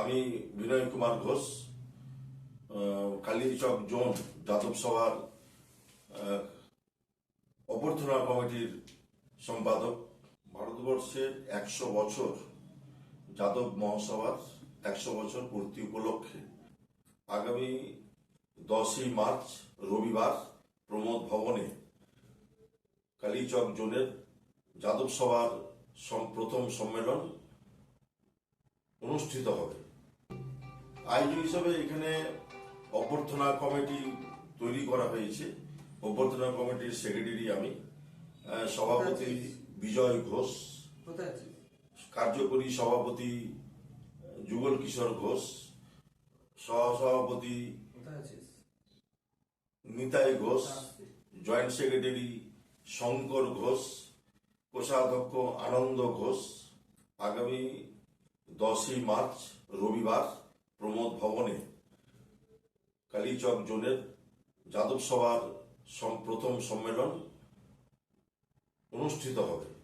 আমি বিনয় কুমার ঘোষ কালীচক জোন, যাদব সভার অভ্যর্থনা কমিটির সম্পাদক, ভারতবর্ষের একশো বছর যাদব মহাসভার একশো বছর পূর্তি উপলক্ষে আগামী দশই মার্চ, রবিবার প্রমোদ ভবনে কালীচক জোনের যাদব সভার প্রথম সম্মেলন অনুষ্ঠিত হবে। আয়োজক হিসাবে এখানে অভ্যর্থনা কমিটি তৈরি করা হয়েছে। অভ্যর্থনা কমিটির সেক্রেটারি আমি সভাপতি বিজয় ঘোষ। কার্যকরী সভাপতি যুগল কিশোর ঘোষ। সহসভাপতি Nitai Ghosh. Joint secretary Shankar Ghosh. কোষাধ্যক্ষ আনন্দ ঘোষ। আগামী দশই মার্চ রবিবার। প্রমোদ ভবনে কালীচক জোনের যাদব সভার প্রথম সম্মেলন অনুষ্ঠিত হবে।